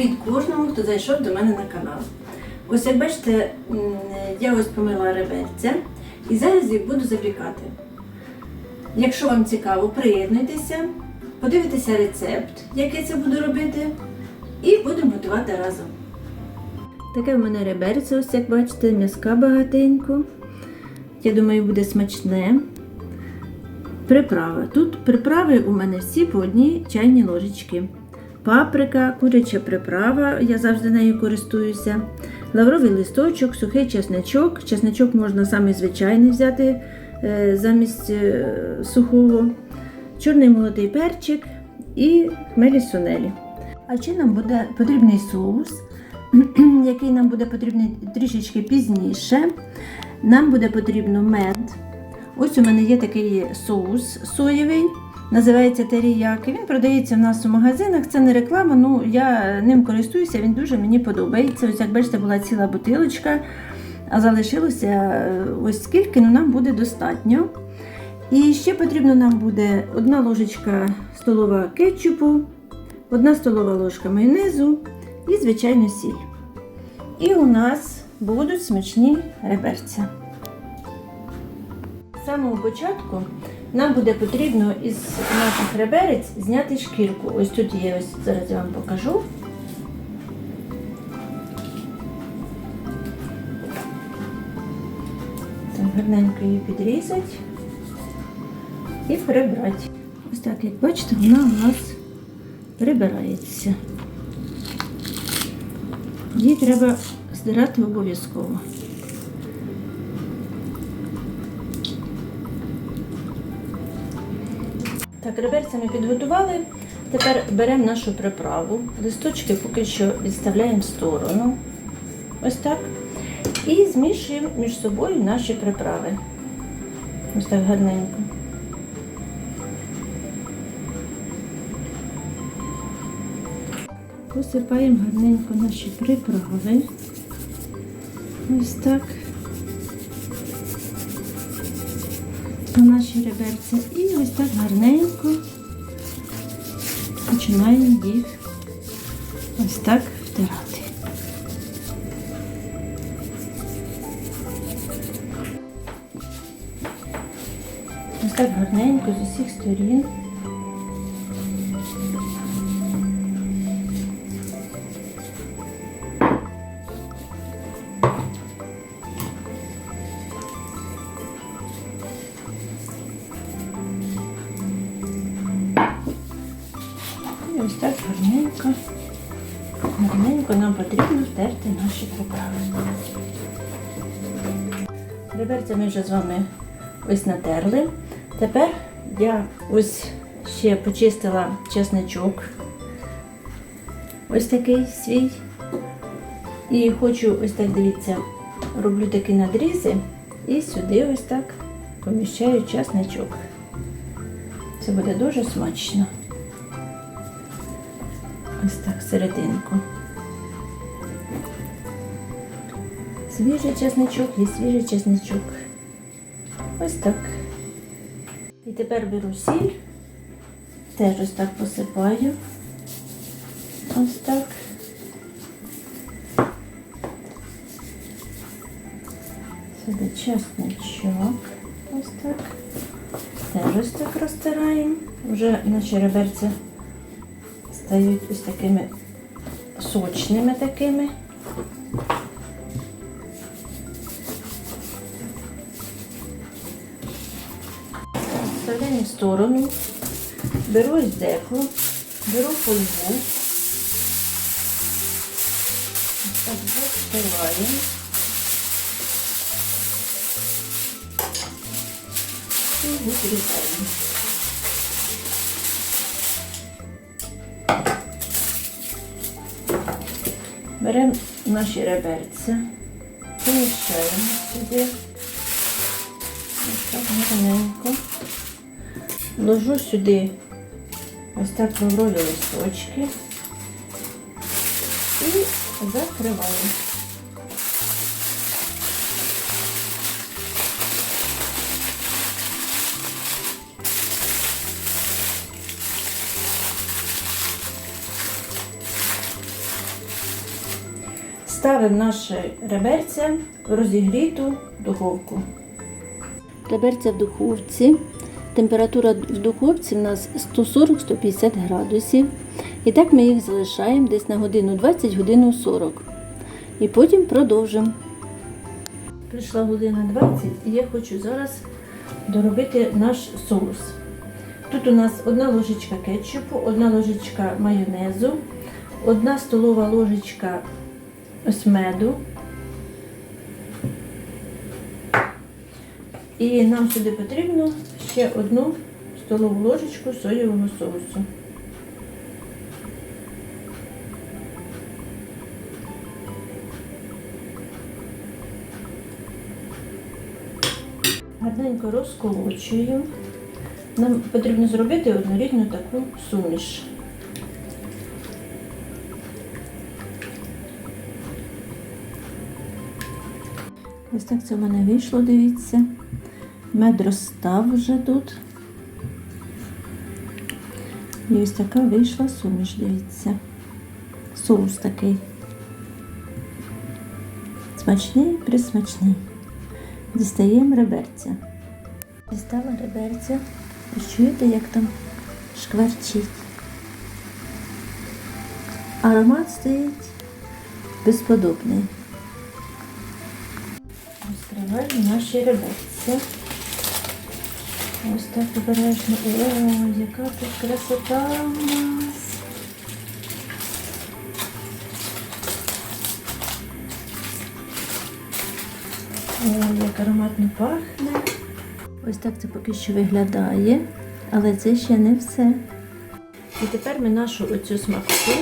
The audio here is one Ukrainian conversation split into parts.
Привіт кожному, хто зайшов до мене на канал. Ось як бачите, я ось помила реберця і зараз їх буду запікати. Якщо вам цікаво, приєднуйтеся, подивитеся рецепт, як я це буду робити, і будемо готувати разом. Таке в мене реберце, ось як бачите, м'язка багатенько. Я думаю, буде смачне. Приправи. Тут приправи у мене всі по одній чайній ложечки. Паприка, куряча приправа, я завжди нею користуюся. Лавровий листочок, сухий чесничок. Чесничок можна самий звичайний взяти е, замість е, сухого. Чорний молотий перчик і хмелі сунелі. А ще нам буде потрібний соус, який нам буде потрібний трішечки пізніше. Нам буде потрібно мед. Ось у мене є такий соус соєвий, називається теріяки. Він продається в нас у магазинах. Це не реклама, ну я ним користуюся, він дуже мені подобається. Ось як бачите, була ціла бутилочка, а залишилося е, ось скільки, ну нам буде достатньо. І ще потрібно нам буде одна ложечка столова кетчупу, одна столова ложка майонезу і, звичайно, сіль. І у нас будуть смачні реберця. З самого початку нам буде потрібно із наших реберець зняти шкірку. Ось тут є, ось зараз я вам покажу. Так, гарненько її підрізати і прибрати. Ось так, як бачите, вона у нас прибирається. Її треба здирати обов'язково. Так, реберця ми підготували. Тепер беремо нашу приправу. Листочки поки що відставляємо в сторону. Ось так. І змішуємо між собою наші приправи. Ось так гарненько. Посипаємо гарненько наші приправи. Ось так. На наші реберця. І ось так гарненько починаємо їх ось так втирати. Ось так гарненько з усіх сторін. Потрібно наші приправи. Реберця ми вже з вами ось натерли. Тепер я ось ще почистила чесничок. Ось такий свій. І хочу, ось так дивіться, роблю такі надрізи і сюди ось так поміщаю чесничок. Це буде дуже смачно. Ось так серединку. Свіжий чесничок і свіжий чесничок. Ось так. І тепер беру сіль, теж ось так посипаю. Ось так. Сюди чесничок. Ось так. Теж ось так розтираємо. Вже наші реберця стають ось такими сочними такими. Сторону, беру ось деко, беру фольгу, так застилаємо. І відрізаємо. Беремо наші реберця, поміщаємо сюди. Ось так гарненько. Ложу сюди ось так лаврові листочки і закриваю. ставимо наше реберця в розігріту духовку. Реберця в духовці. Температура в духовці в нас 140-150 градусів. І так ми їх залишаємо десь на годину 20, годину 40. І потім продовжимо. Прийшла година 20 і я хочу зараз доробити наш соус. Тут у нас одна ложечка кетчупу, одна ложечка майонезу, одна столова ложечка ось меду. І нам сюди потрібно ще одну столову ложечку соєвого соусу. Гарненько розколочую. Нам потрібно зробити однорідну таку суміш. Ось так це в мене вийшло, дивіться. Мед розстав вже тут. І ось така вийшла суміш, дивіться. Соус такий. Смачний, присмачний. Дістаємо реберця. Дістала реберця. Ви чуєте, як там шкварчить? Аромат стоїть безподобний. Розкриваємо наші реберця. Ось так обережно. О, яка тут красота у нас. О, як ароматно пахне. Ось так це поки що виглядає, але це ще не все. І тепер ми нашу оцю смакоту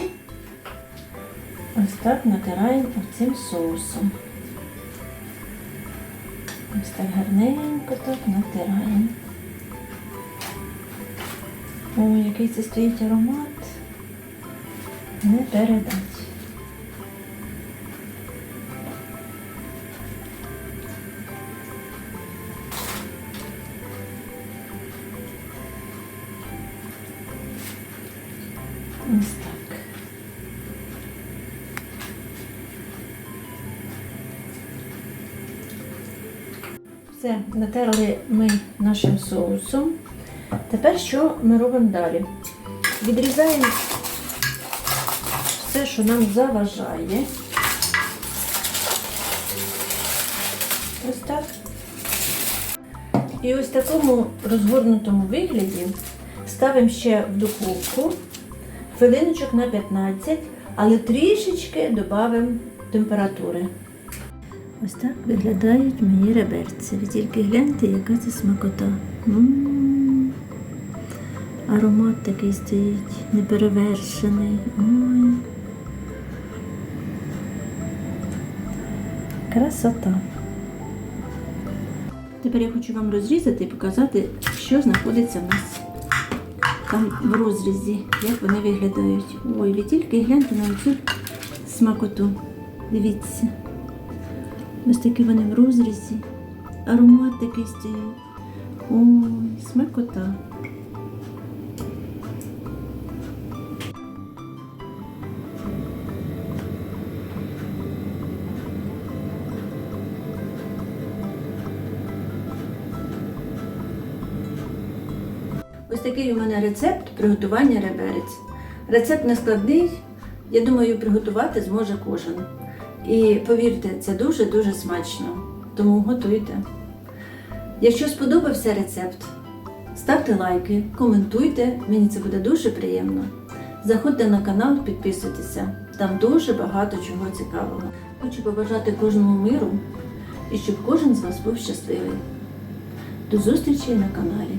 ось так натираємо цим соусом. Ось так гарненько так натираємо. О, який це стоїть аромат. Не передать. Ось так. Все, натерли ми нашим соусом. Тепер що ми робимо далі? Відрізаємо все, що нам заважає. Ось так. І ось в такому розгорнутому вигляді ставимо ще в духовку хвилиночок на 15, але трішечки додаємо температури. Ось так виглядають мої реберці. Ви тільки гляньте, яка це смакота. М-м-м. Аромат такий стоїть, неперевершений. Ой. Красота. Тепер я хочу вам розрізати і показати, що знаходиться в нас там в розрізі, як вони виглядають. Ой, ви тільки гляньте на цю смакоту. Дивіться. Ось такі вони в розрізі. Аромат такий стоїть. Ой, смакота. Ось такий у мене рецепт приготування реберець. Рецепт не складний, я думаю, приготувати зможе кожен. І повірте, це дуже-дуже смачно. Тому готуйте. Якщо сподобався рецепт, ставте лайки, коментуйте, мені це буде дуже приємно. Заходьте на канал, підписуйтеся. Там дуже багато чого цікавого. Хочу побажати кожному миру і щоб кожен з вас був щасливий. До зустрічі на каналі.